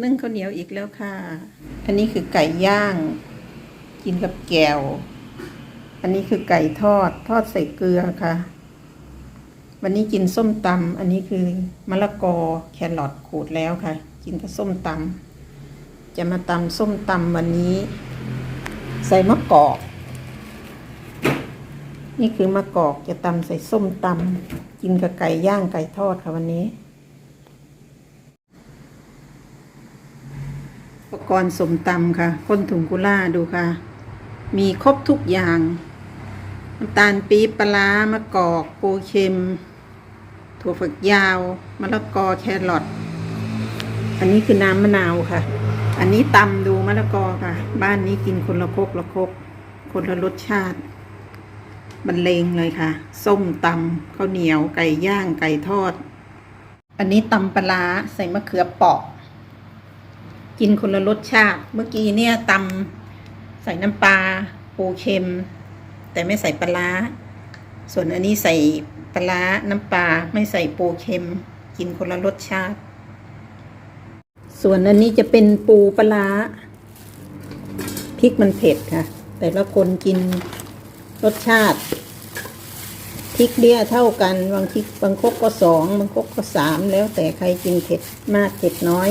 นึ่งข้าวเหนียวอีกแล้วค่ะ อันนี้คือไก่ย่าง กินกับแกว อันนี้คือไก่ทอด ทอดใส่เกลือค่ะ วันนี้กินส้มตำอันนี้คือมะละกอแครอทขูดแล้วค่ะ กินกับส้มตำจะมาตำส้มตำวันนี้ ใส่มะกอก นี่คือมะกอกจะตำใส่ส้มตำกินกับไก่ย่างไก่ทอดค่ะวันนี้ ปกรณ์สมตำค่ะข้นถุงกุล่าดูค่ะ มีครบทุกอย่างน้ำตาลปี๊บปลามะกอกปูเค็ม ถั่วฝักยาวมะละกอแครอทอันนี้คือน้ำมะนาวค่ะ อันนี้ตำดูมะละกอค่ะ บ้านนี้กินคนละคกละคก คนละรสชาติบรรเลงเลยค่ะ ส้มตำข้าวเหนียวไก่ย่างไก่ทอด อันนี้ตำปลาร้าใส่มะเขือเปาะ กินคนละรสชาติ เมื่อกี้เนี่ยตำใส่น้ำปลาปูเค็ม แต่ไม่ใส่ปลาร้าส่วนอันนี้ใส่ปลาร้าน้ำปลาไม่ใส่ปูเค็ม กินคนละรสชาติ ส่วนอันนี้จะเป็นปูปลาร้าพริกมันเผ็ดค่ะ แต่ละคนกินรสชาติพริกเดียเท่ากัน บางทีบางครกก็สองบางครกก็สามแล้วแต่ใครกินเผ็ดมากเผ็ดน้อย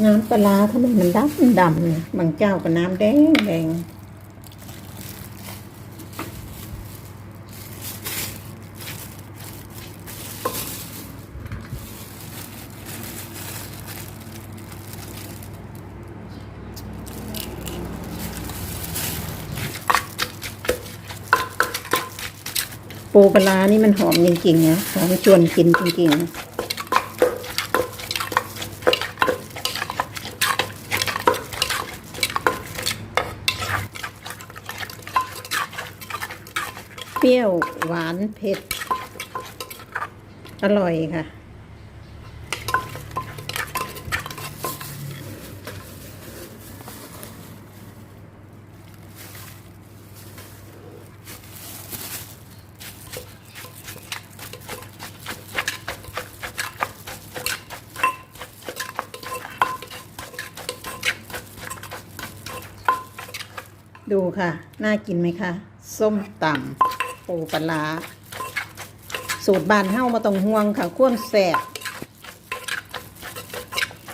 น้ำปลาทำไมมันดำดำเนี่ยบางเจ้าก็น้ำแดงแดงปูปลาร้านี่มันหอมจริงๆนะหอมชวนกินจริงๆ เปรี้ยว หวาน เผ็ด อร่อยค่ะ ดูค่ะ น่ากินไหมคะ ส้มตำ ปูปลา สูตรบานเฮ้ามาต้องห่วงค่ะข้วนแสบ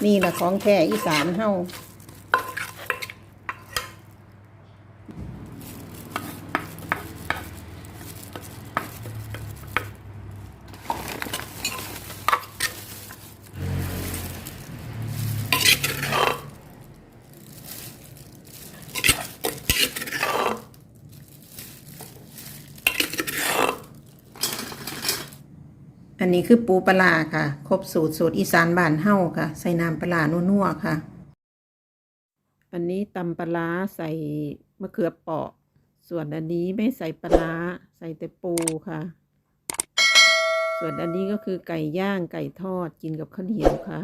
นี่แหละของแท้อีสานเฮ้า อันนี้คือปูปลาค่ะ ครบสูตรสูตรอีสานบ้านเฮ้าค่ะ ใส่น้ำปลานัวๆค่ะ อันนี้ตำปลาใส่มะเขือเปราะ ส่วนอันนี้ไม่ใส่ปลาใส่แต่ปูค่ะ ส่วนอันนี้ก็คือไก่ย่างไก่ทอดกินกับข้าวเหนียวค่ะ